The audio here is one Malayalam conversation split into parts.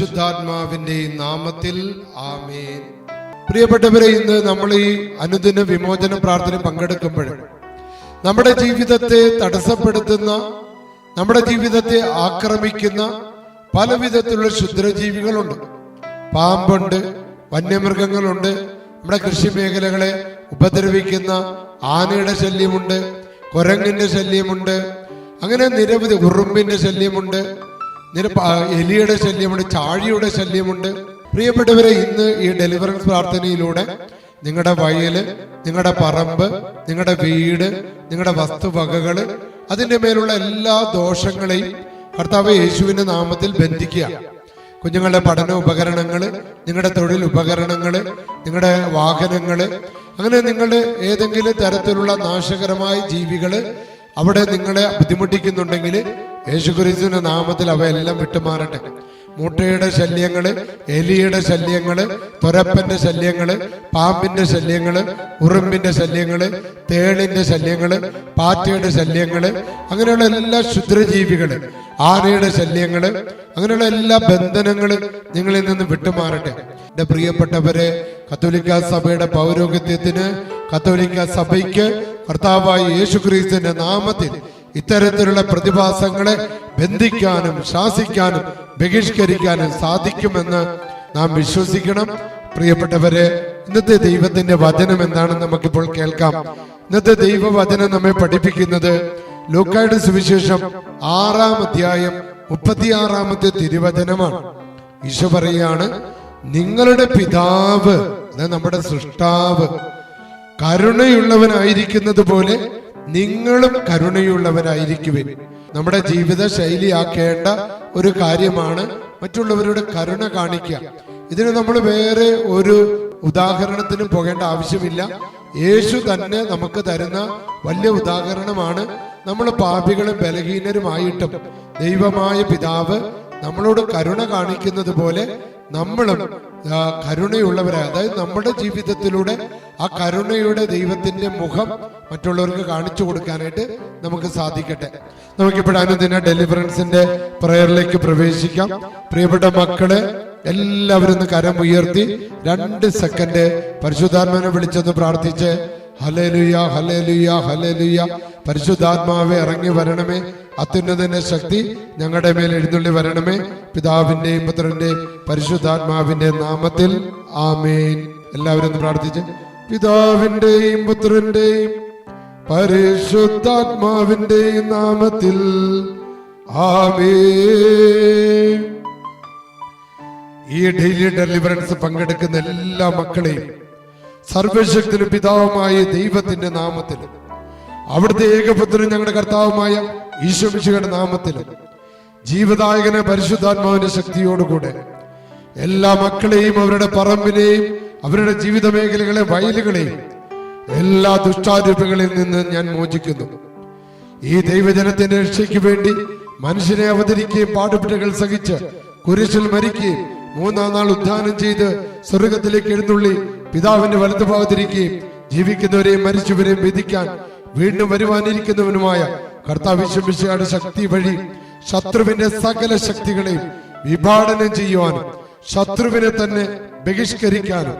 പരിശുദ്ധാത്മാവിന്റെ നാമത്തിൽ ആമേൻ. പ്രിയപ്പെട്ടവരെ ഇന്ന് നമ്മൾ ഈ അനുദിന വിമോചന പ്രാർത്ഥന പങ്കെടുക്കുമ്പോൾ നമ്മുടെ ജീവിതത്തെ തടസ്സപ്പെടുത്തുന്ന നമ്മുടെ ജീവിതത്തെ ആക്രമിക്കുന്ന പല വിധത്തിലുള്ള ക്ഷുദ്രജീവികളുണ്ട്. പാമ്പുണ്ട് വന്യമൃഗങ്ങളുണ്ട് നമ്മുടെ കൃഷി മേഖലകളെ ഉപദ്രവിക്കുന്ന ആനയുടെ ശല്യമുണ്ട് കുരങ്ങിന്റെ ശല്യമുണ്ട് അങ്ങനെ നിരവധി ഉറുമ്പിന്റെ ശല്യമുണ്ട് എലിയുടെ ശല്യമുണ്ട് ചാഴിയുടെ ശല്യമുണ്ട്. പ്രിയപ്പെട്ടവരെ ഇന്ന് ഈ ഡെലിവറൻസ് പ്രാർത്ഥനയിലൂടെ നിങ്ങളുടെ വയൽ നിങ്ങളുടെ പറമ്പ് നിങ്ങളുടെ വീട് നിങ്ങളുടെ വസ്തുവകകൾ അതിന്റെ മേലുള്ള എല്ലാ ദോഷങ്ങളെയും കർത്താവ് യേശുവിന്റെ നാമത്തിൽ ബന്ധിക്കുക. കുഞ്ഞുങ്ങളുടെ പഠന ഉപകരണങ്ങൾ നിങ്ങളുടെ തൊഴിൽ ഉപകരണങ്ങൾ നിങ്ങളുടെ വാഹനങ്ങൾ അങ്ങനെ നിങ്ങളുടെ ഏതെങ്കിലും തരത്തിലുള്ള നാശകരമായ ജീവികൾ അവിടെ നിങ്ങളെ ബുദ്ധിമുട്ടിക്കുന്നുണ്ടെങ്കിൽ യേശുക്രിസ്തുവിന്റെ നാമത്തിൽ അവയെല്ലാം വിട്ടുമാറട്ടെ. മുട്ടയുടെ ശല്യങ്ങൾ എലിയുടെ ശല്യങ്ങൾ തൊരപ്പന്റെ ശല്യങ്ങൾ പാമ്പിന്റെ ശല്യങ്ങൾ ഉറുമ്പിന്റെ ശല്യങ്ങൾ തേളിന്റെ ശല്യങ്ങൾ പാറ്റയുടെ ശല്യങ്ങൾ അങ്ങനെയുള്ള എല്ലാ ക്ഷുദ്രജീവികൾ ആനയുടെ ശല്യങ്ങൾ അങ്ങനെയുള്ള എല്ലാ ബന്ധനങ്ങൾ നിങ്ങളിൽ നിന്ന് വിട്ടുമാറട്ടെ. എന്റെ പ്രിയപ്പെട്ടവരെ കത്തോലിക്ക സഭയുടെ പൗരോഹിത്യത്തിന് കത്തോലിക്ക സഭയ്ക്ക് കർത്താവായ യേശുക്രിസ്തുവിന്റെ നാമത്തിൽ ഇത്തരത്തിലുള്ള പ്രതിഭാസങ്ങളെ ബന്ധിക്കാനും ശാസിക്കാനും ബഹിഷ്കരിക്കാനും സാധിക്കുമെന്ന് നാം വിശ്വസിക്കണം. പ്രിയപ്പെട്ടവരെ ഇന്നത്തെ ദൈവത്തിന്റെ വചനം എന്താണെന്ന് നമുക്കിപ്പോൾ കേൾക്കാം. ഇന്നത്തെ ദൈവവചനം നമ്മെ പഠിപ്പിക്കുന്നത് ലൂക്കായുടെ സുവിശേഷം ആറാം അധ്യായം മുപ്പത്തിയാറാമത്തെ തിരുവചനമാണ്. ഈശോ പറയാണ് നിങ്ങളുടെ പിതാവ് നമ്മുടെ സൃഷ്ടാവ് കരുണയുള്ളവനായിരിക്കുന്നത് പോലെ നിങ്ങളും കരുണയുള്ളവരായിരിക്കുവിൻ. നമ്മുടെ ജീവിത ശൈലിയാക്കേണ്ട ഒരു കാര്യമാണ് മറ്റുള്ളവരുടെ കരുണ കാണിക്കുക. ഇതിന് നമ്മൾ വേറെ ഒരു ഉദാഹരണത്തിനും പോകേണ്ട ആവശ്യമില്ല. യേശു തന്നെ നമുക്ക് തരുന്ന വലിയ ഉദാഹരണമാണ് നമ്മൾ പാപികളും ബലഹീനരുമായിട്ടും ദൈവമായ പിതാവ് നമ്മളോട് കരുണ കാണിക്കുന്നത് പോലെ നമ്മളും കരുണയുള്ളവരെ അതായത് നമ്മുടെ ജീവിതത്തിലൂടെ ആ കരുണയുടെ ദൈവത്തിന്റെ മുഖം മറ്റുള്ളവർക്ക് കാണിച്ചു കൊടുക്കാനായിട്ട് നമുക്ക് സാധിക്കട്ടെ. നമുക്കിപ്പോൾ അനുദിന ഡെലിവറൻസിന്റെ പ്രയറിലേക്ക് പ്രവേശിക്കാം. പ്രിയപ്പെട്ട മക്കൾ എല്ലാവരും ഒന്ന് കരം ഉയർത്തി രണ്ട് സെക്കൻഡ് പരിശുദ്ധാത്മാവിനെ വിളിച്ചൊന്ന് പ്രാർത്ഥിച്ച് ഹലേലുയ ഹലേലുയ ഹലേലുയ പരിശുദ്ധാത്മാവെ ഇറങ്ങി വരണമേ. അത്യുന്നതന്റെ ശക്തി ഞങ്ങളുടെ മേൽ എഴുന്നള്ളി വരണമേ. പിതാവിന്റെയും പുത്രന്റെയും പരിശുദ്ധാത്മാവിന്റെ നാമത്തിൽ ആമേൻ. എല്ലാവരും പ്രാർത്ഥിച്ച് പിതാവിന്റെയും പുത്രന്റെയും പരിശുദ്ധാത്മാവിന്റെയും നാമത്തിൽ. ആമേൻ. ഈ ഡെയിലി ഡെലിവറൻസ് പങ്കെടുക്കുന്ന എല്ലാ മക്കളെയും സർവശക്തിന് പിതാവുമായ ദൈവത്തിന്റെ നാമത്തിൽ അവിടുത്തെ ഏകപുത്രൻ ഞങ്ങളുടെ കർത്താവുമായ ഈശ്വമിശയുടെ നാമത്തിൽ ജീവദായകനെ പരിശുദ്ധാത്മാവിന്റെ ശക്തിയോടുകൂടെ എല്ലാ മക്കളെയും അവരുടെ പറമ്പിനെയും അവരുടെ ജീവിത മേഖലകളെ വയലുകളെയും എല്ലാ ദുഷ്ടാരൂപങ്ങളിൽ നിന്ന് ഞാൻ മോചിക്കുന്നു. ഈ ദൈവജനത്തിന്റെ രക്ഷയ്ക്ക് വേണ്ടി മനുഷ്യനെ അവതരിക്കുകയും പാടുപെട്ടുകൾ സഹിച്ച് കുരിശിൽ മരിക്കുകയും മൂന്നാം നാൾ ഉദ്ധാനം ചെയ്ത് സ്വർഗത്തിലേക്ക് എഴുന്നള്ളി പിതാവിന്റെ വലതുഭാഗത്തിരിക്കുകയും ജീവിക്കുന്നവരെയും മരിച്ചവരെയും വിധിക്കാൻ വീണ്ടും വരുവാനിരിക്കുന്നവനുമായ കർത്താവിശ്വമിശയുടെ ശക്തി വഴി ശത്രുവിന്റെ സകല ശക്തികളെയും വിഭാടനം ചെയ്യുവാനും ശത്രുവിനെ തന്നെ ബഹിഷ്കരിക്കാനും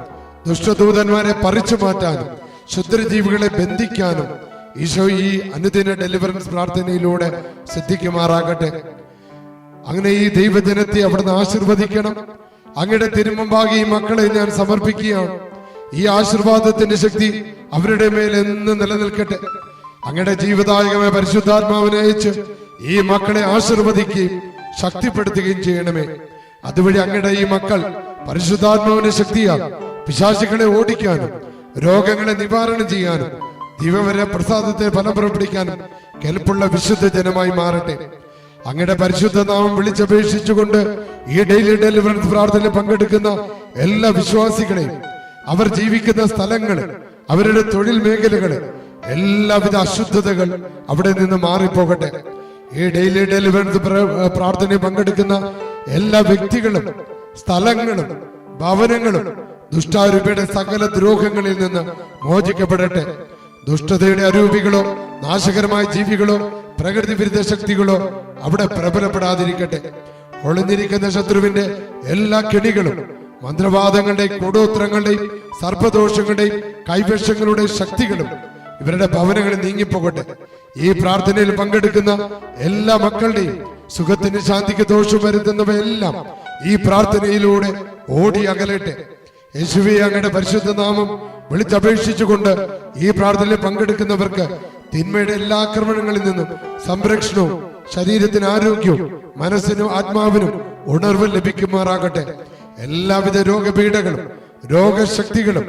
ദുഷ്ടദൂതന്മാരെ പറിച്ചു മാറ്റാനും ക്ഷുദ്രജീവികളെ ബന്ധിക്കാനും ഈശോ ഈ അനുദിന ഡെലിവറൻസ് പ്രാർത്ഥനയിലൂടെ സിദ്ധിക്കുമാറാകട്ടെ. അങ്ങനെ ഈ ദൈവജനത്തെ അവിടുന്ന് ആശീർവദിക്കണം. അങ്ങയുടെ തിരുമുമ്പാകെ ഈ മക്കളെ ഞാൻ സമർപ്പിക്കുകയാണ്. ഈ ആശീർവാദത്തിന്റെ ശക്തി അവരുടെ മേൽ എന്ന് നിലനിൽക്കട്ടെ. അങ്ങയുടെ ജീവദായകമായ പരിശുദ്ധാത്മാവിനെ അയച്ച് ഈ മക്കളെ ആശീർവദിക്കുകയും ശക്തിപ്പെടുത്തുകയും ചെയ്യണമേ. അതുവഴി അങ്ങയുടെ ഈ മക്കൾ പരിശുദ്ധാത്മാവിന്റെ ശക്തിയാൽ പിശാചുക്കളെ ഓടിക്കാനും രോഗങ്ങളെ നിവാരണം ചെയ്യാനും ദിവവരെ പ്രസാദത്തെ ഫലം പുറപ്പെടുവിക്കാനും കെൽപ്പുള്ള വിശുദ്ധ ജനമായി മാറട്ടെ. അങ്ങയുടെ പരിശുദ്ധ നാമം വിളിച്ചപേക്ഷിച്ചുകൊണ്ട് ഈ ഡെയിലി ഡെലിവറൻസ് പ്രാർത്ഥനയിൽ പങ്കെടുക്കുന്ന എല്ലാ വിശ്വാസികളെയും അവർ ജീവിക്കുന്ന സ്ഥലങ്ങൾ അവരുടെ തൊഴിൽ മേഖലകൾ എല്ലാവിധ അശുദ്ധതകൾ അവിടെ നിന്ന് മാറിപ്പോകട്ടെ. ഈ ഡെയിലി ഡെലിവറൻസ് പ്രാർത്ഥന പ്രാർത്ഥനയിൽ പങ്കെടുക്കുന്ന എല്ലാ വ്യക്തികളും സ്ഥലങ്ങളും ഭവനങ്ങളും ദുഷ്ടാരൂപിയുടെ സകല ദ്രോഹങ്ങളിൽ നിന്ന് മോചിക്കപ്പെടട്ടെ. ദുഷ്ടതയുടെ അരൂപികളോ നാശകരമായ ജീവികളോ പ്രകൃതി വിരുദ്ധ ശക്തികളോ അവിടെ പ്രബലപ്പെടാതിരിക്കട്ടെ. ഒളിഞ്ഞിരിക്കുന്ന ശത്രുവിന്റെ എല്ലാ കെണികളും മന്ത്രവാദങ്ങളുടെയും കൂടോത്രങ്ങളുടെയും സർപ്പദോഷങ്ങളുടെയും കൈവശങ്ങളുടെയും ശക്തികളും ഇവരുടെ ഭവനങ്ങളിൽ നീങ്ങിപ്പോകട്ടെ. ഈ പ്രാർത്ഥനയിൽ പങ്കെടുക്കുന്ന എല്ലാ മക്കളുടെയും സുഖത്തിന് ശാന്തിക്ക് ദോഷം വരുത്തുന്നവയെല്ലാം ഈ പ്രാർത്ഥനയിലൂടെ ഓടി അകലട്ടെ. യേശുവെ അങ്ങയുടെ പരിശുദ്ധ നാമം വിളിച്ചപേക്ഷിച്ചുകൊണ്ട് ഈ പ്രാർത്ഥനയിൽ പങ്കെടുക്കുന്നവർക്ക് തിന്മയുടെ എല്ലാ ആക്രമണങ്ങളിൽ നിന്നും സംരക്ഷണവും ശരീരത്തിന് ആരോഗ്യവും മനസ്സിനും ആത്മാവിനും ഉണർവ് ലഭിക്കുമാറാകട്ടെ. എല്ലാവിധ രോഗപീഠകളും രോഗശക്തികളും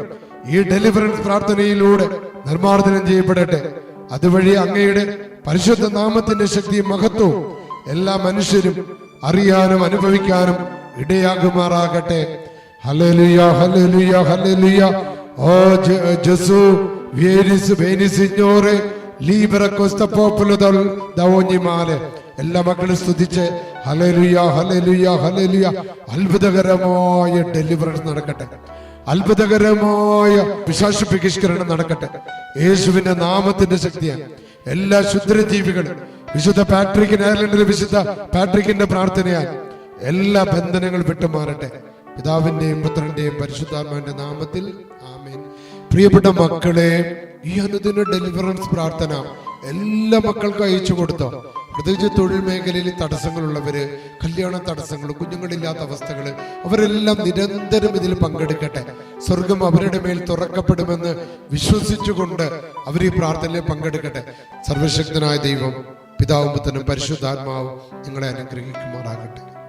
ഈ ഡെലിവറൻസ് പ്രാർത്ഥനയിലൂടെ നിർമ്മാർജനം ചെയ്യപ്പെടട്ടെ. അതുവഴി അങ്ങയുടെ പരിശുദ്ധ നാമത്തിന്റെ ശക്തിയും മഹത്വവും എല്ലാ മനുഷ്യരും അറിയാനും അനുഭവിക്കാനും ഇടയാകുമാറാകട്ടെ. Hallelujah hallelujah hallelujah. ഓ ജസു വിയേരിസ് ബേനിസിഞ്ഞോറെ ലീബറ കൊസ്ത പോപ്പുലോ ദവോഞ്ഞിമാലെ എല്ലാ മക്കളും സ്തുതിച്ച് ഹല്ലേലൂയ ഹല്ലേലൂയ ഹല്ലേലൂയ. അത്ഭുതകരമായ ഡെലിവറൻസ് നടക്കട്ടെ. അത്ഭുതകരമായ പിശാശു ബഹിഷ്കരണം നടക്കട്ടെ. യേശുവിന്റെ നാമത്തിന്റെ ശക്തിയാണ്. എല്ലാ ശുദ്രജീവികളും വിശുദ്ധ പാട്രിക്കിന് അയർലൻഡിലെ വിശുദ്ധ പാട്രിക്കിന്റെ പ്രാർത്ഥനയാൽ എല്ലാ ബന്ധനങ്ങളും വിട്ടുമാറട്ടെ. പിതാവിന്റെയും പുത്രന്റെയും പരിശുദ്ധാത്മാവിന്റെ നാമത്തിൽ. ആമേൻ. പ്രിയപ്പെട്ട മക്കളെ ഈ അനുദിന ഡെലിവറൻസ് പ്രാർത്ഥന എല്ലാ മക്കൾക്കും അയച്ചു കൊടുത്തോ? പ്രത്യേകിച്ച് തൊഴിൽ മേഖലയിൽ തടസ്സങ്ങളുള്ളവര് കല്യാണ തടസ്സങ്ങൾ കുഞ്ഞുങ്ങളില്ലാത്ത അവസ്ഥകൾ അവരെല്ലാം നിരന്തരം ഇതിൽ പങ്കെടുക്കട്ടെ. സ്വർഗം അവരുടെ മേൽ തുറക്കപ്പെടുമെന്ന് വിശ്വസിച്ചുകൊണ്ട് അവർ ഈ പ്രാർത്ഥനയിൽ പങ്കെടുക്കട്ടെ. സർവശക്തനായ ദൈവം പിതാവും പുത്രനും പരിശുദ്ധാത്മാവും നിങ്ങളെ അനുഗ്രഹിക്കുമാറാകട്ടെ.